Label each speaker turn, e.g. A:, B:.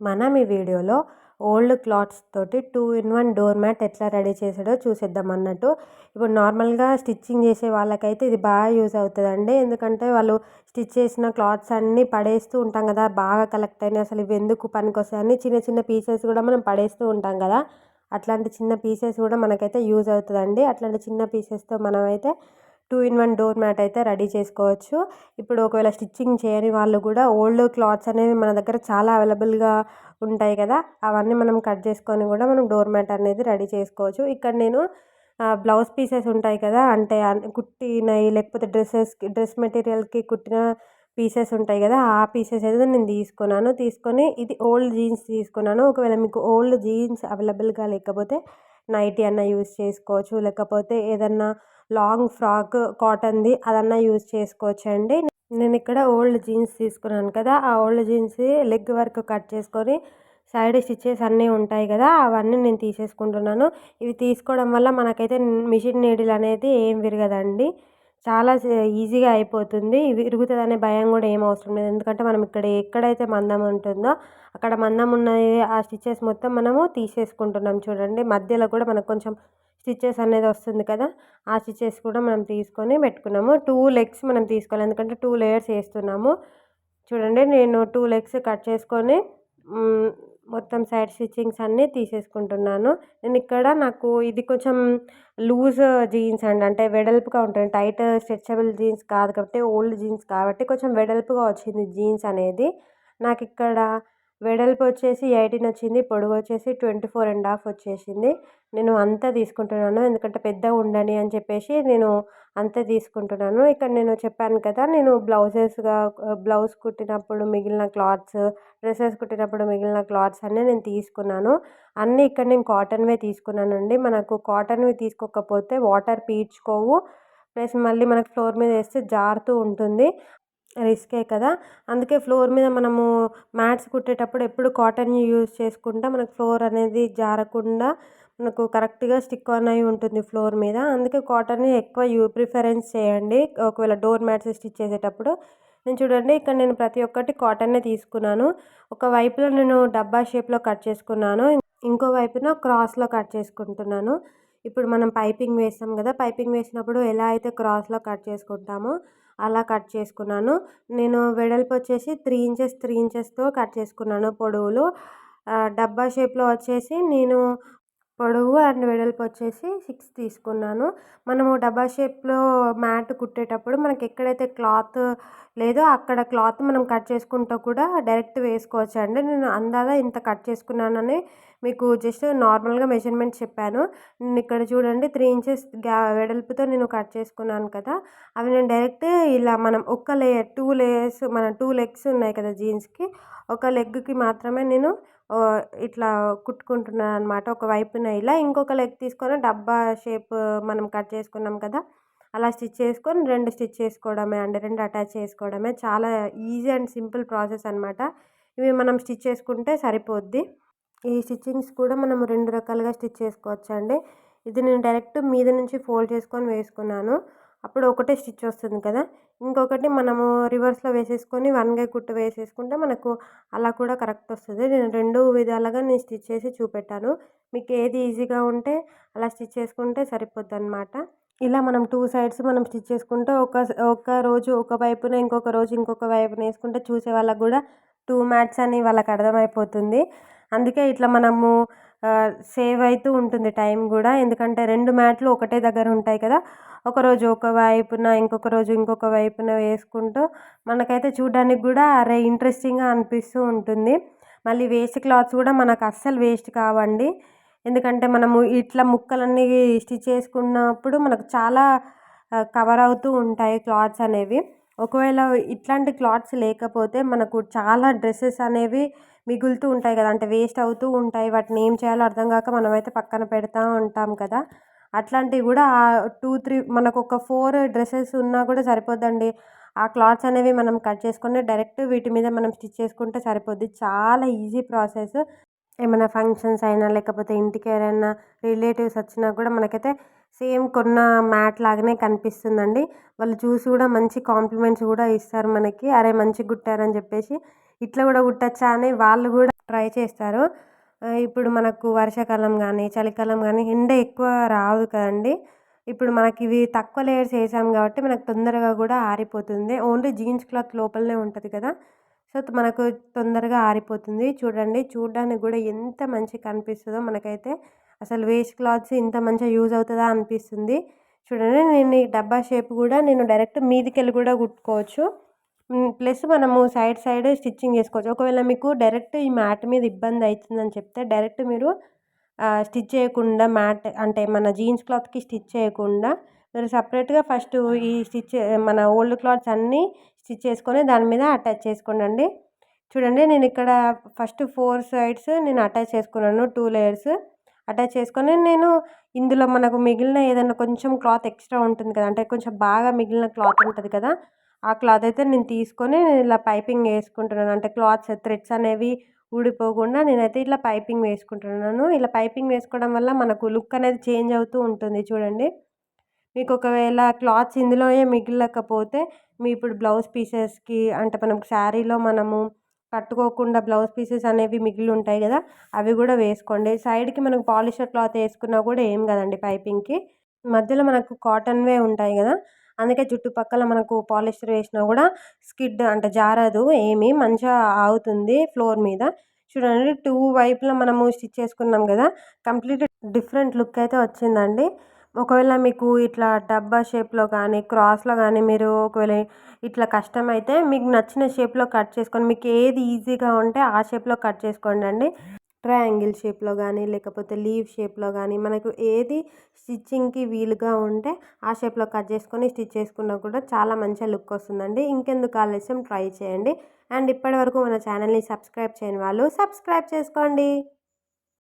A: మనం ఈ వీడియోలో ఓల్డ్ క్లాత్స్ తోటి two in one door mat ఎట్లా రెడీ చేసాడో చూసేద్దాం అన్నట్టు. ఇప్పుడు నార్మల్గా స్టిచ్చింగ్ చేసే వాళ్ళకైతే ఇది బాగా యూజ్ అవుతుందండి. ఎందుకంటే వాళ్ళు స్టిచ్ చేసిన క్లాత్స్ అన్నీ పడేస్తూ ఉంటాం కదా బాగా కలెక్ట్ అయినాయి. అసలు ఇవి ఎందుకు పనికొస్తాయని చిన్న చిన్న పీసెస్ కూడా మనం పడేస్తూ ఉంటాం కదా. అట్లాంటి చిన్న పీసెస్ కూడా మనకైతే యూజ్ అవుతుందండి. అట్లాంటి చిన్న పీసెస్తో మనమైతే two in one door mat అయితే రెడీ చేసుకోవచ్చు. ఇప్పుడు ఒకవేళ స్టిచ్చింగ్ చేయని వాళ్ళు కూడా ఓల్డ్ క్లాత్స్ అనేవి మన దగ్గర చాలా అవైలబుల్గా ఉంటాయి కదా అవన్నీ మనం కట్ చేసుకొని కూడా మనం డోర్ మ్యాట్ అనేది రెడీ చేసుకోవచ్చు. ఇక్కడ నేను బ్లౌజ్ పీసెస్ ఉంటాయి కదా అంటే కుట్టినవి లేకపోతే డ్రెస్సెస్కి డ్రెస్ మెటీరియల్కి కుట్టిన పీసెస్ ఉంటాయి కదా ఆ పీసెస్ అయితే నేను తీసుకున్నాను. తీసుకొని ఇది ఓల్డ్ జీన్స్ తీసుకున్నాను. ఒకవేళ మీకు ఓల్డ్ జీన్స్ అవైలబుల్గా లేకపోతే నైటీ అన్న యూస్ చేసుకోవచ్చు. లేకపోతే ఏదన్నా లాంగ్ ఫ్రాక్ కాటన్ది అదన్నా యూజ్ చేసుకోవచ్చండి. నేను ఇక్కడ ఓల్డ్ జీన్స్ తీసుకున్నాను కదా ఆ ఓల్డ్ జీన్స్ లెగ్ వర్క్ కట్ చేసుకొని సైడ్ స్టిచెస్ అన్నీ ఉంటాయి కదా అవన్నీ నేను తీసేసుకుంటున్నాను. ఇవి తీసుకోవడం వల్ల మనకైతే మిషన్ నీడిల్ అనేది ఏం విరగదండి. చాలా ఈజీగా అయిపోతుంది. విరుగుతుందనే భయం కూడా ఏం అవసరం లేదు. ఎందుకంటే మనం ఇక్కడ ఎక్కడైతే మందం ఉంటుందో అక్కడ మందం ఉన్న ఆ స్టిచెస్ మొత్తం మనము తీసేసుకుంటున్నాం చూడండి. మధ్యలో కూడా మనకు కొంచెం స్టిచ్చెస్ అనేది వస్తుంది కదా ఆ స్టిచ్చెస్ కూడా మనం తీసుకొని పెట్టుకున్నాము. టూ లెగ్స్ మనం తీసుకోవాలి. ఎందుకంటే టూ లేయర్స్ వేస్తున్నాము. చూడండి నేను టూ లెగ్స్ కట్ చేసుకొని మొత్తం సైడ్ స్టిచ్చింగ్స్ అన్నీ తీసేసుకుంటున్నాను. నేను ఇక్కడ నాకు ఇది కొంచెం లూజ్ జీన్స్ అండి. అంటే వెడల్పుగా ఉంటుంది. టైట్ స్ట్రెచబుల్ జీన్స్ కాదు కాబట్టి ఓల్డ్ జీన్స్ కాబట్టి కొంచెం వెడల్పుగా వచ్చింది జీన్స్ అనేది. నాకు ఇక్కడ వెడల్పు వచ్చేసి ఎయిటీన్ వచ్చింది పొడుగు వచ్చేసి ట్వంటీ ఫోర్ అండ్ హాఫ్ వచ్చేసింది. నేను అంతా తీసుకుంటున్నాను ఎందుకంటే పెద్దగా ఉండని అని చెప్పేసి నేను అంతే తీసుకుంటున్నాను. ఇక్కడ నేను చెప్పాను కదా నేను బ్లౌజెస్గా బ్లౌజ్ కుట్టినప్పుడు మిగిలిన క్లాత్స్ డ్రెస్సెస్ కుట్టినప్పుడు మిగిలిన క్లాత్స్ అన్నీ నేను తీసుకున్నాను. అన్నీ ఇక్కడ నేను కాటన్వే తీసుకున్నానండి. మనకు కాటన్వి తీసుకోకపోతే వాటర్ పీల్చుకోవు ప్లస్ మళ్ళీ మనకు ఫ్లోర్ మీద వేస్తే జారుతూ ఉంటుంది. రిస్కే కదా. అందుకే ఫ్లోర్ మీద మనము మ్యాట్స్ కుట్టేటప్పుడు ఎప్పుడు కాటన్ యూస్ చేసుకుంటా మనకు ఫ్లోర్ అనేది జారకుండా మనకు కరెక్ట్గా స్టిక్ ఆన్ అయి ఉంటుంది ఫ్లోర్ మీద. అందుకే కాటన్ని ఎక్కువ యూ ప్రిఫరెన్స్ చేయండి. ఒకవేళ డోర్ మ్యాట్స్ స్టిచ్ చేసేటప్పుడు నేను చూడండి ఇక్కడ నేను ప్రతి ఒక్కటి కాటన్నే తీసుకున్నాను. ఒక వైపులో నేను డబ్బా షేప్లో కట్ చేసుకున్నాను. ఇంకో వైపున క్రాస్లో కట్ చేసుకుంటున్నాను. ఇప్పుడు మనం పైపింగ్ వేస్తాం కదా. పైపింగ్ వేసినప్పుడు ఎలా అయితే క్రాస్లో కట్ చేసుకుంటామో అలా కట్ చేసుకున్నాను. నేను వెడల్పు వచ్చేసి త్రీ ఇంచెస్ త్రీ ఇంచెస్తో కట్ చేసుకున్నాను పొడవులు. డబ్బా షేప్లో వచ్చేసి నేను పొడవు అండ్ వెడల్పు వచ్చేసి సిక్స్ తీసుకున్నాను. మనము డబ్బా షేప్లో మ్యాట్ కుట్టేటప్పుడు మనకి ఎక్కడైతే క్లాత్ లేదో అక్కడ క్లాత్ మనం కట్ చేసుకుంటూ కూడా డైరెక్ట్ వేసుకోవచ్చు అండి. నేను అందాదా ఇంత కట్ చేసుకున్నానని మీకు జస్ట్ నార్మల్గా మెజర్మెంట్ చెప్పాను. నేను ఇక్కడ చూడండి త్రీ ఇంచెస్ గ్యా వెడల్పుతో నేను కట్ చేసుకున్నాను కదా. అవి నేను డైరెక్ట్ ఇలా మనం ఒక్క లేయర్ టూ లేయర్స్ మన టూ లెగ్స్ ఉన్నాయి కదా జీన్స్కి ఒక లెగ్కి మాత్రమే నేను ఇట్లా కుట్టుకుంటున్నాను అనమాట ఒక వైపున ఇలా ఇంకొక లెగ్ తీసుకొని డబ్బా షేప్ మనం కట్ చేసుకున్నాం కదా అలా స్టిచ్ చేసుకొని రెండు స్టిచ్ చేసుకోవడమే అండి. రెండు అటాచ్ చేసుకోవడమే. చాలా ఈజీ అండ్ సింపుల్ ప్రాసెస్ అనమాట. ఇవి మనం స్టిచ్ చేసుకుంటే సరిపోద్ది. ఈ స్టిచ్చింగ్స్ కూడా మనం రెండు రకాలుగా స్టిచ్ చేసుకోవచ్చు అండి ఇది నేను డైరెక్ట్ మీద నుంచి ఫోల్డ్ చేసుకొని వేసుకున్నాను. అప్పుడు ఒకటే స్టిచ్ వస్తుంది కదా. ఇంకొకటి మనము రివర్స్లో వేసేసుకొని వన్గా కుట్టు వేసేసుకుంటే మనకు అలా కూడా కరెక్ట్ వస్తుంది. నేను రెండు విధాలుగా నేను స్టిచ్ చేసి చూపెట్టాను. మీకు ఏది ఈజీగా ఉంటే అలా స్టిచ్ చేసుకుంటే సరిపోద్ది అనమాట ఇలా మనం టూ సైడ్స్ మనం స్టిచ్ చేసుకుంటే ఒక ఒక రోజు ఒక వైపున ఇంకొక రోజు ఇంకొక వైపున వేసుకుంటే చూసే వాళ్ళకు కూడా టూ మ్యాట్స్ అని వాళ్ళకి అర్థమైపోతుంది. అందుకే ఇట్లా మనము సేవ్ అవుతూ ఉంటుంది టైం కూడా. ఎందుకంటే రెండు మ్యాట్లు ఒకటే దగ్గర ఉంటాయి కదా. ఒకరోజు ఒక వైపున ఇంకొక రోజు ఇంకొక వైపున వేసుకుంటూ మనకైతే చూడడానికి కూడా అరే ఇంట్రెస్టింగ్గా అనిపిస్తూ ఉంటుంది. మళ్ళీ వేస్ట్ క్లాత్స్ కూడా మనకు అస్సలు వేస్ట్ కావండి. ఎందుకంటే మనము ఇట్లా ముక్కలన్నీ స్టిచ్ చేసుకున్నప్పుడు మనకు చాలా కవర్ అవుతూ ఉంటాయి క్లాత్స్ అనేవి. ఒకవేళ ఇట్లాంటి క్లాత్స్ లేకపోతే మనకు చాలా డ్రెస్సెస్ అనేవి మిగులుతూ ఉంటాయి కదా. అంటే వేస్ట్ అవుతూ ఉంటాయి. వాటిని ఏం చేయాలో అర్థం కాక మనమైతే పక్కన పెడతా ఉంటాం కదా. అట్లాంటివి కూడా టూ త్రీ మనకు ఒక ఫోర్ డ్రెస్సెస్ ఉన్నా కూడా సరిపోద్దండి. ఆ క్లాత్స్ అనేవి మనం కట్ చేసుకొని డైరెక్ట్ వీటి మీద మనం స్టిచ్ చేసుకుంటే సరిపోద్ది. చాలా ఈజీ ప్రాసెస్. ఏమైనా ఫంక్షన్స్ అయినా లేకపోతే ఇంటికి ఎవరైనా రిలేటివ్స్ వచ్చినా కూడా మనకైతే సేమ్ కొన్న మ్యాట్ లాగానే కనిపిస్తుందండి. వాళ్ళు చూసి కూడా మంచి కాంప్లిమెంట్స్ కూడా ఇస్తారు మనకి. అరే మంచిగా కుట్టారని చెప్పేసి ఇట్లా కూడా కుట్టచ్చా అని వాళ్ళు కూడా ట్రై చేస్తారు. ఇప్పుడు మనకు వర్షాకాలం కానీ చలికాలం కానీ ఎండ ఎక్కువ రాదు కదండి. ఇప్పుడు మనకి ఇవి తక్కువ లేయర్స్ వేసాం కాబట్టి మనకు తొందరగా కూడా ఆరిపోతుంది. ఓన్లీ జీన్స్ క్లాత్ లోపలనే ఉంటుంది కదా. సో మనకు తొందరగా ఆరిపోతుంది. చూడండి చూడడానికి కూడా ఎంత మంచిగా కనిపిస్తుందో మనకైతే. అసలు వేస్ట్ క్లాత్స్ ఇంత మంచిగా యూజ్ అవుతుందా అనిపిస్తుంది. చూడండి నేను ఈ డబ్బా షేప్ కూడా నేను డైరెక్ట్ మీదికెళ్ళి కూడా కుట్టుకోవచ్చు. ప్లస్ మనము సైడ్ సైడ్ స్టిచ్చింగ్ చేసుకోవచ్చు. ఒకవేళ మీకు డైరెక్ట్ ఈ మ్యాట్ మీద ఇబ్బంది అవుతుందని చెప్తే డైరెక్ట్ మీరు స్టిచ్ చేయకుండా మ్యాట్ అంటే మన జీన్స్ క్లాత్కి స్టిచ్ చేయకుండా మీరు సపరేట్గా ఫస్ట్ ఈ స్టిచ్ మన ఓల్డ్ క్లాత్స్ అన్నీ స్టిచ్ చేసుకొని దాని మీద అటాచ్ చేసుకోండి చూడండి నేను ఇక్కడ ఫస్ట్ ఫోర్ సైడ్స్ నేను అటాచ్ చేసుకున్నాను టూ లేయర్స్ అటాచ్ చేసుకొని నేను ఇందులో మనకు మిగిలిన ఏదైనా కొంచెం క్లాత్ ఎక్స్ట్రా ఉంటుంది కదా అంటే కొంచెం బాగా మిగిలిన క్లాత్ ఉంటుంది కదా ఆ క్లాత్ అయితే నేను తీసుకొని ఇలా పైపింగ్ వేసుకుంటున్నాను. అంటే క్లాత్స్ థ్రెడ్స్ అనేవి ఊడిపోకుండా నేనైతే ఇట్లా పైపింగ్ వేసుకుంటున్నాను. ఇలా పైపింగ్ వేసుకోవడం వల్ల మనకు లుక్ అనేది చేంజ్ అవుతూ ఉంటుంది చూడండి. మీకు ఒకవేళ క్లాత్స్ ఇందులోనే మిగిలకపోతే మీ ఇప్పుడు బ్లౌజ్ పీసెస్కి అంటే మనం శారీలో మనము కట్టుకోకుండా బ్లౌజ్ పీసెస్ అనేవి మిగిలి ఉంటాయి కదా అవి కూడా వేసుకోండి. సైడ్కి మనకు పాలిషర్ క్లాత్ వేసుకున్నా కూడా ఏం కదండి పైపింగ్కి. మధ్యలో మనకు కాటన్వే ఉంటాయి కదా అందుకే చుట్టుపక్కల మనకు పాలిస్టర్ వేసినా కూడా స్కిడ్ అంటే జారదు ఏమి మంచిగా ఆగుతుంది ఫ్లోర్ మీద. చూడండి టూ వైపులా మనము స్టిచ్ చేసుకున్నాం కదా కంప్లీట్ డిఫరెంట్ లుక్ అయితే వచ్చిందండి. ఒకవేళ మీకు ఇట్లా డబ్బా షేప్లో కానీ క్రాస్లో కానీ మీరు ఒకవేళ ఇట్లా కష్టమైతే మీకు నచ్చిన షేప్లో కట్ చేసుకొని మీకు ఏది ఈజీగా ఉంటే ఆ షేప్లో కట్ చేసుకోండి అండి. ట్రయాంగిల్ షేప్లో కానీ లేకపోతే లీవ్ షేప్లో కానీ మనకు ఏది స్టిచ్చింగ్కి వీలుగా ఉంటే ఆ షేప్లో కట్ చేసుకొని స్టిచ్ చేసుకున్నా కూడా చాలా మంచిగా లుక్ వస్తుందండి. ఇంకెందుకు ఆలస్యం? ట్రై చేయండి. అండ్ ఇప్పటివరకు మన ఛానల్ని సబ్స్క్రైబ్ చేయని వాళ్ళు సబ్స్క్రైబ్ చేసుకోండి.